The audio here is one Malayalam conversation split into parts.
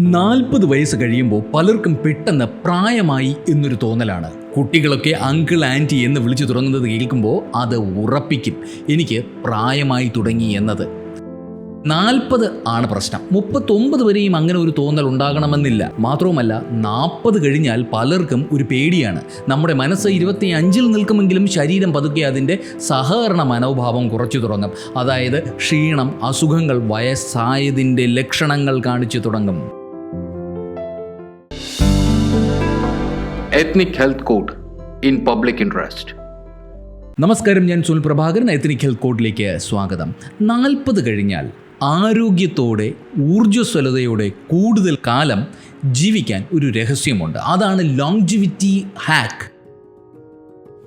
നാൽപ്പത് വയസ്സ് കഴിയുമ്പോൾ പലർക്കും പെട്ടെന്ന് പ്രായമായി എന്നൊരു തോന്നലാണ്. കുട്ടികളൊക്കെ അങ്കിൾ ആന്റി എന്ന് വിളിച്ചു തുടങ്ങുന്നത് കേൾക്കുമ്പോൾ അത് ഉറപ്പിക്കും. എനിക്ക് പ്രായമായി തുടങ്ങി എന്നത്. നാൽപ്പത് ആണ് പ്രശ്നം. മുപ്പത്തൊമ്പത് വരെയും അങ്ങനെ ഒരു തോന്നൽ ഉണ്ടാകണമെന്നില്ല. മാത്രവുമല്ല നാൽപ്പത് കഴിഞ്ഞാൽ പലർക്കും ഒരു പേടിയാണ്. നമ്മുടെ മനസ്സ് ഇരുപത്തി അഞ്ചിൽ നിൽക്കുമെങ്കിലും ശരീരം പതുക്കെ അതിന്റെ സഹകരണ മനോഭാവം കുറച്ചു തുടങ്ങും. അതായത് ക്ഷീണം അസുഖങ്ങൾ വയസ്സായതിന്റെ ലക്ഷണങ്ങൾ കാണിച്ചു തുടങ്ങും. Ethnic health code in public interest നമസ്കാരം ഞാൻ സുനിൽ പ്രഭാകരൻ. എത്നിക് ഹെൽത്ത് കോഡിലേക്ക് സ്വാഗതം. നാൽപ്പത് കഴിഞ്ഞാൽ ആരോഗ്യത്തോടെ ഊർജസ്വലതയോടെ കൂടുതൽ കാലം ജീവിക്കാൻ ഒരു രഹസ്യമുണ്ട്. അതാണ് ലോങ്ജിവിറ്റി ഹാക്ക്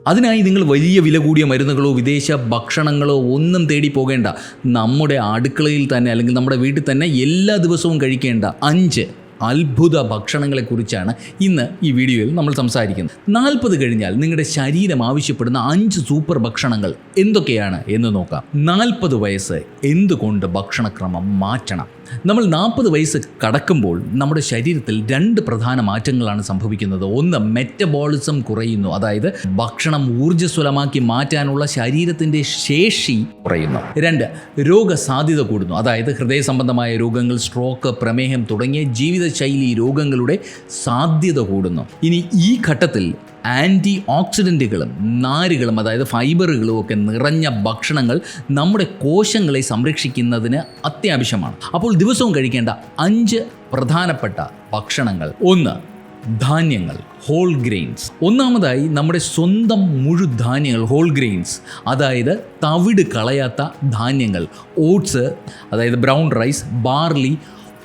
അതിനായി നിങ്ങൾ വലിയ വില കൂടിയ മരുന്നുകളോ വിദേശ ഭക്ഷണങ്ങളോ ഒന്നും തേടി പോകേണ്ട. നമ്മുടെ അടുക്കളയിൽ തന്നെ അല്ലെങ്കിൽ നമ്മുടെ വീട്ടിൽ തന്നെ എല്ലാ ദിവസവും കഴിക്കേണ്ട അഞ്ച് അത്ഭുത ഭക്ഷണങ്ങളെക്കുറിച്ചാണ് ഇന്ന് ഈ വീഡിയോയിൽ നമ്മൾ സംസാരിക്കുന്നത്. നാൽപ്പത് കഴിഞ്ഞാൽ നിങ്ങളുടെ ശരീരം ആവശ്യപ്പെടുന്ന അഞ്ച് സൂപ്പർ ഭക്ഷണങ്ങൾ എന്തൊക്കെയാണ് എന്ന് നോക്കാം. നാൽപ്പത് വയസ്സ് എന്തുകൊണ്ട് ഭക്ഷണക്രമം മാറ്റണം? നമ്മൾ നാൽപ്പത് വയസ്സ് കടക്കുമ്പോൾ നമ്മുടെ ശരീരത്തിൽ രണ്ട് പ്രധാന മാറ്റങ്ങളാണ് സംഭവിക്കുന്നത്. ഒന്ന് മെറ്റബോളിസം കുറയുന്നു. അതായത് ഭക്ഷണം ഊർജസ്വലമാക്കി മാറ്റാനുള്ള ശരീരത്തിന്റെ ശേഷി കുറയുന്നു. രണ്ട് രോഗസാധ്യത കൂടുന്നു. അതായത് ഹൃദയ സംബന്ധമായ രോഗങ്ങൾ സ്ട്രോക്ക് പ്രമേഹം തുടങ്ങിയ ജീവിതശൈലി രോഗങ്ങളുടെ സാധ്യത കൂടുന്നു. ഇനി ഈ ഘട്ടത്തിൽ ആന്റി ഓക്സിഡന്റുകളും നാരുകളും അതായത് ഫൈബറുകളും ഒക്കെ നിറഞ്ഞ ഭക്ഷണങ്ങൾ നമ്മുടെ കോശങ്ങളെ സംരക്ഷിക്കുന്നതിന് അത്യാവശ്യമാണ്. അപ്പോൾ ദിവസവും കഴിക്കേണ്ട അഞ്ച് പ്രധാനപ്പെട്ട ഭക്ഷണങ്ങൾ. ഒന്ന് ധാന്യങ്ങൾ ഹോൾ ഗ്രെയിൻസ് ഒന്നാമതായി നമ്മുടെ സ്വന്തം മുഴുധാന്യങ്ങൾ ഹോൾ ഗ്രെയിൻസ് അതായത് തവിട് കളയാത്ത ധാന്യങ്ങൾ ഓട്സ് അതായത് brown rice barley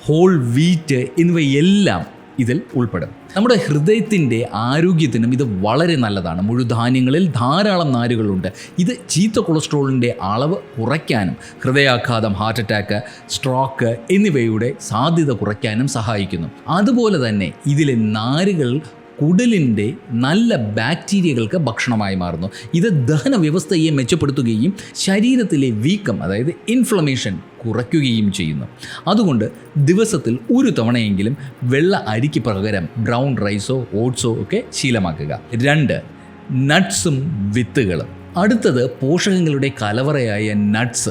whole wheat എന്നിവയെല്ലാം ഇതിൽ ഉൾപ്പെടും. നമ്മുടെ ഹൃദയത്തിന്റെ ആരോഗ്യത്തിനും ഇത് വളരെ നല്ലതാണ്. മുഴുധാന്യങ്ങളിൽ ധാരാളം നാരുകളുണ്ട്. ഇത് ചീത്ത കൊളസ്ട്രോളിന്റെ അളവ് കുറയ്ക്കാനും ഹൃദയാഘാതം ഹാർട്ട് അറ്റാക്ക് സ്ട്രോക്ക് എന്നിവയുടെ സാധ്യത കുറയ്ക്കാനും സഹായിക്കുന്നു. അതുപോലെ തന്നെ ഇതിലെ നാരുകൾ കുടലിന്റെ നല്ല ബാക്ടീരിയകൾക്ക് ഭക്ഷണമായി മാറുന്നു. ഇത് ദഹന വ്യവസ്ഥയെ മെച്ചപ്പെടുത്തുകയും ശരീരത്തിലെ വീക്കം അതായത് ഇൻഫ്ലമേഷൻ കുറയ്ക്കുകയും ചെയ്യുന്നു. അതുകൊണ്ട് ദിവസത്തിൽ ഒരു തവണയെങ്കിലും വെള്ള അരിക്ക് പകരം ബ്രൗൺ റൈസോ ഓട്സോ ഒക്കെ ശീലമാക്കുക. രണ്ട് നട്ട്സും വിത്തുകളും. അടുത്തത് പോഷകങ്ങളുടെ കലവറയായ നട്ട്സ്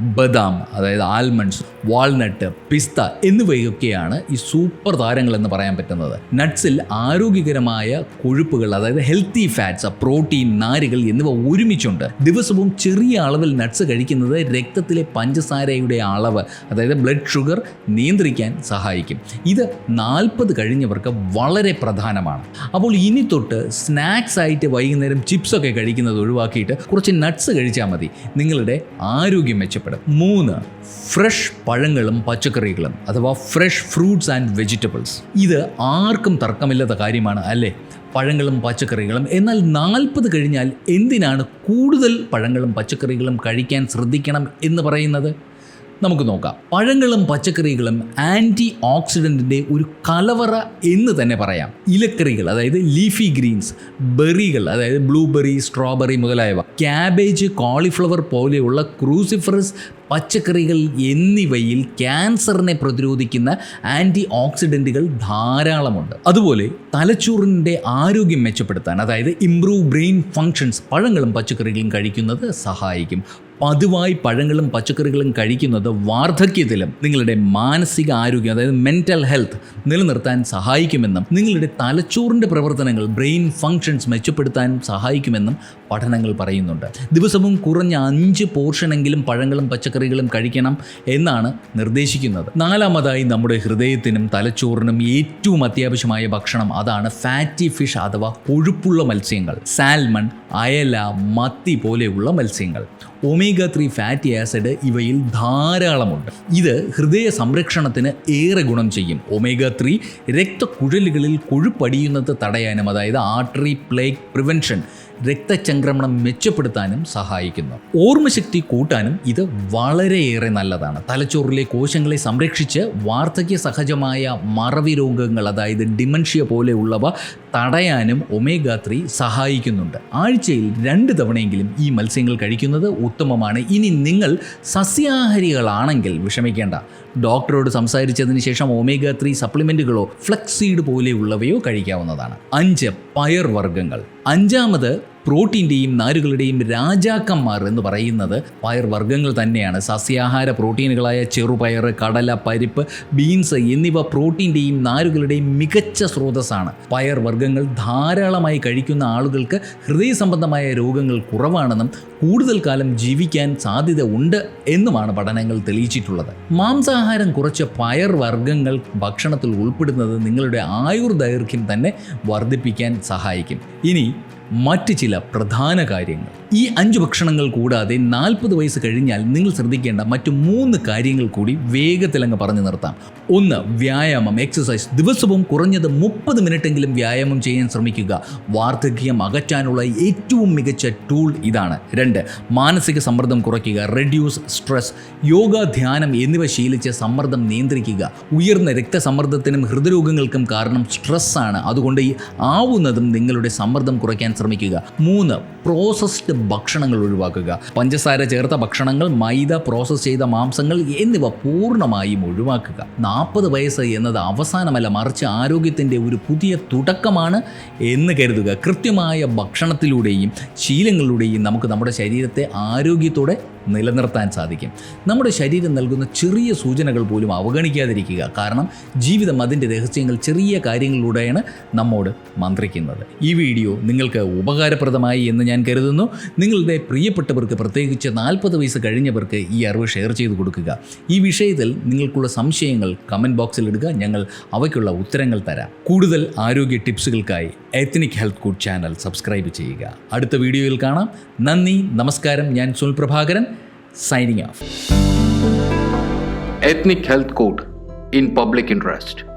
ബദാം അതായത് ആൽമണ്ട്സ് വാൾനട്ട് പിസ്ത എന്നിവയൊക്കെയാണ് ഈ സൂപ്പർ താരങ്ങൾ എന്ന് പറയാൻ പറ്റുന്നത്. നട്ട്സിൽ ആരോഗ്യകരമായ കൊഴുപ്പുകൾ അതായത് ഹെൽത്തി ഫാറ്റ്സ് പ്രോട്ടീൻ നാരുകൾ എന്നിവ ഒരുമിച്ചുണ്ട്. ദിവസവും ചെറിയ അളവിൽ നട്ട്സ് കഴിക്കുന്നത് രക്തത്തിലെ പഞ്ചസാരയുടെ അളവ് അതായത് ബ്ലഡ് ഷുഗർ നിയന്ത്രിക്കാൻ സഹായിക്കും. ഇത് നാൽപ്പത് കഴിഞ്ഞവർക്ക് വളരെ പ്രധാനമാണ്. അപ്പോൾ ഇനി തൊട്ട് സ്നാക്സ് ആയിട്ട് വൈകുന്നേരം ചിപ്സൊക്കെ കഴിക്കുന്നത് ഒഴിവാക്കിയിട്ട് കുറച്ച് നട്ട്സ് കഴിച്ചാൽ മതി. നിങ്ങളുടെ ആരോഗ്യം മെച്ചപ്പെടും. മൂന്ന് ഫ്രഷ് പഴങ്ങളും പച്ചക്കറികളും അഥവാ ഫ്രഷ് ഫ്രൂട്ട്സ് ആൻഡ് വെജിറ്റബിൾസ് ഇത് ആർക്കും തർക്കമില്ലാത്ത കാര്യമാണ് അല്ലേ? പഴങ്ങളും പച്ചക്കറികളും. എന്നാൽ നാൽപ്പത് കഴിഞ്ഞാൽ എന്തിനാണ് കൂടുതൽ പഴങ്ങളും പച്ചക്കറികളും കഴിക്കാൻ ശ്രദ്ധിക്കണം എന്ന് പറയുന്നത്? നമുക്ക് നോക്കാം. പഴങ്ങളും പച്ചക്കറികളും ആന്റി ഓക്സിഡന്റിന്റെ ഒരു കലവറ എന്ന് തന്നെ പറയാം. ഇലക്കറികൾ അതായത് ലീഫി ഗ്രീൻസ് ബെറികൾ അതായത് ബ്ലൂബെറി സ്ട്രോബെറി മുതലായവ ക്യാബേജ് കോളിഫ്ലവർ പോലെയുള്ള ക്രൂസിഫറസ് പച്ചക്കറികൾ എന്നിവയിൽ ക്യാൻസറിനെ പ്രതിരോധിക്കുന്ന ആന്റി ഓക്സിഡന്റുകൾ ധാരാളമുണ്ട്. അതുപോലെ തലച്ചോറിന്റെ ആരോഗ്യം മെച്ചപ്പെടുത്താൻ അതായത് ഇംപ്രൂവ് ബ്രെയിൻ ഫങ്ഷൻസ് പഴങ്ങളും പച്ചക്കറികളും കഴിക്കുന്നത് സഹായിക്കും. പതിവായി പഴങ്ങളും പച്ചക്കറികളും കഴിക്കുന്നത് വാർദ്ധക്യത്തിലും നിങ്ങളുടെ മാനസിക ആരോഗ്യം അതായത് മെന്റൽ ഹെൽത്ത് നിലനിർത്താൻ സഹായിക്കുമെന്നും നിങ്ങളുടെ തലച്ചോറിന്റെ പ്രവർത്തനങ്ങൾ ബ്രെയിൻ ഫങ്ഷൻസ് മെച്ചപ്പെടുത്താൻ സഹായിക്കുമെന്നും പഠനങ്ങൾ പറയുന്നുണ്ട്. ദിവസവും കുറഞ്ഞ അഞ്ച് പോർഷനെങ്കിലും പഴങ്ങളും പച്ചക്കറികളും കഴിക്കണം എന്നാണ് നിർദ്ദേശിക്കുന്നത്. നാലാമതായി നമ്മുടെ ഹൃദയത്തിനും തലച്ചോറിനും ഏറ്റവും അത്യാവശ്യമായ ഭക്ഷണം അതാണ് ഫാറ്റി ഫിഷ് അഥവാ കൊഴുപ്പുള്ള മത്സ്യങ്ങൾ. സാൽമൺ അയല മത്തി പോലെയുള്ള മത്സ്യങ്ങൾ. ഒമേഗ ത്രീ ഫാറ്റി ആസിഡ് ഇവയിൽ ധാരാളമുണ്ട്. ഇത് ഹൃദയ സംരക്ഷണത്തിന് ഏറെ ഗുണം ചെയ്യും. ഒമേഗ ത്രീ രക്തക്കുഴലുകളിൽ കൊഴുപ്പടിയുന്നത് തടയാനും അതായത് ആർട്ടറി പ്ലേക്ക് പ്രിവെൻഷൻ രക്തചംക്രമണം മെച്ചപ്പെടുത്താനും സഹായിക്കുന്നു. ഓർമ്മശക്തി കൂട്ടാനും ഇത് വളരെയേറെ നല്ലതാണ്. തലച്ചോറിലെ കോശങ്ങളെ സംരക്ഷിച്ച് വാർദ്ധക്യ സഹജമായ മറവി രോഗങ്ങൾ അതായത് ഡിമൻഷ്യ പോലെയുള്ളവ തടയാനും ഒമേഗ ത്രീ സഹായിക്കുന്നുണ്ട്. ആഴ്ചയിൽ രണ്ട് തവണയെങ്കിലും ഈ മത്സ്യങ്ങൾ കഴിക്കുന്നത് ഉത്തമമാണ്. ഇനി നിങ്ങൾ സസ്യാഹാരികളാണെങ്കിൽ വിഷമിക്കേണ്ട. ഡോക്ടറോട് സംസാരിച്ചതിന് ശേഷം ഒമേഗ ത്രീ സപ്ലിമെന്റുകളോ ഫ്ലക്സീഡ് പോലെയുള്ളവയോ കഴിക്കാവുന്നതാണ്. അഞ്ച് പയർ വർഗങ്ങൾ. അഞ്ചാമത് പ്രോട്ടീന്റെയും നാരുകളുടെയും രാജാക്കന്മാർ എന്ന് പറയുന്നത് പയർ വർഗങ്ങൾ തന്നെയാണ്. സസ്യാഹാര പ്രോട്ടീനുകളായ ചെറുപയർ കടല പരിപ്പ് ബീൻസ് എന്നിവ പ്രോട്ടീന്റെയും നാരുകളുടെയും മികച്ച സ്രോതസ്സാണ്. പയർ വർഗങ്ങൾ ധാരാളമായി കഴിക്കുന്ന ആളുകൾക്ക് ഹൃദയ സംബന്ധമായ രോഗങ്ങൾ കുറവാണെന്നും കൂടുതൽ കാലം ജീവിക്കാൻ സാധ്യത ഉണ്ട് എന്നുമാണ് പഠനങ്ങൾ തെളിയിച്ചിട്ടുള്ളത്. മാംസാഹാരം കുറച്ച് പയർ വർഗങ്ങൾ ഭക്ഷണത്തിൽ ഉൾപ്പെടുന്നത് നിങ്ങളുടെ ആയുർദൈർഘ്യം തന്നെ വർദ്ധിപ്പിക്കാൻ സഹായിക്കും. ഇനി മറ്റ് ചില പ്രധാന കാര്യങ്ങൾ. ഈ അഞ്ച് ഭക്ഷണങ്ങൾ കൂടാതെ നാൽപ്പത് വയസ്സ് കഴിഞ്ഞാൽ നിങ്ങൾ ശ്രദ്ധിക്കേണ്ട മറ്റ് മൂന്ന് കാര്യങ്ങൾ കൂടി വേഗത്തിൽ അങ്ങ് പറഞ്ഞു നിർത്താം. ഒന്ന് വ്യായാമം. എക്സസൈസ് ദിവസവും കുറഞ്ഞത് മുപ്പത് മിനിറ്റെങ്കിലും വ്യായാമം ചെയ്യാൻ ശ്രമിക്കുക. വാർദ്ധക്യം അകറ്റാനുള്ള ഏറ്റവും മികച്ച ടൂൾ ഇതാണ്. രണ്ട് മാനസിക സമ്മർദ്ദം കുറയ്ക്കുക. റെഡ്യൂസ് സ്ട്രെസ് യോഗ ധ്യാനം എന്നിവ ശീലിച്ച് സമ്മർദ്ദം നിയന്ത്രിക്കുക. ഉയർന്ന രക്തസമ്മർദ്ദത്തിനും ഹൃദയരോഗങ്ങൾക്കും കാരണം സ്ട്രെസ്സാണ് അതുകൊണ്ട് ഈ ആവുന്നതും നിങ്ങളുടെ സമ്മർദ്ദം കുറയ്ക്കാൻ ശ്രമിക്കുക. മൂന്ന് പ്രോസസ്ഡ് ഭക്ഷണങ്ങൾ ഒഴിവാക്കുക. പഞ്ചസാര ചേർത്ത ഭക്ഷണങ്ങൾ മൈദ പ്രോസസ് ചെയ്ത മാംസങ്ങൾ എന്നിവ പൂർണമായും ഒഴിവാക്കുക. നാൽപ്പത് വയസ്സ് എന്നത് അവസാനമല്ല മറിച്ച് ആരോഗ്യത്തിന്റെ ഒരു പുതിയ തുടക്കമാണ് എന്ന് കരുതുക. കൃത്യമായ ഭക്ഷണത്തിലൂടെയും ശീലങ്ങളിലൂടെയും നമുക്ക് നമ്മുടെ ശരീരത്തെ ആരോഗ്യത്തോടെ നിലനിർത്താൻ സാധിക്കും. നമ്മുടെ ശരീരം നൽകുന്ന ചെറിയ സൂചനകൾ പോലും അവഗണിക്കാതിരിക്കുക. കാരണം ജീവിതം അതിന്റെ രഹസ്യങ്ങൾ ചെറിയ കാര്യങ്ങളിലൂടെയാണ് നമ്മോട് മന്ത്രിക്കുന്നത്. ഈ വീഡിയോ നിങ്ങൾക്ക് ഉപകാരപ്രദമായി എന്ന് ഞാൻ കരുതുന്നു. നിങ്ങളുടെ പ്രിയപ്പെട്ടവർക്ക് പ്രത്യേകിച്ച് നാൽപ്പത് വയസ്സ് കഴിഞ്ഞവർക്ക് ഈ അറിവ് ഷെയർ ചെയ്ത് കൊടുക്കുക. ഈ വിഷയത്തിൽ നിങ്ങൾക്കുള്ള സംശയങ്ങൾ കമന്റ് ബോക്സിൽ ഇടുക. ഞങ്ങൾ അവയ്ക്കുള്ള ഉത്തരങ്ങൾ തരാം. കൂടുതൽ ആരോഗ്യ ടിപ്സുകൾക്കായി ethnic health code channel subscribe ചെയ്യുക. അടുത്ത വീഡിയോയിൽ കാണാം. നന്ദി നമസ്കാരം. ഞാൻ Sunil Prabhakaran. Signing off ethnic health code in public Interest.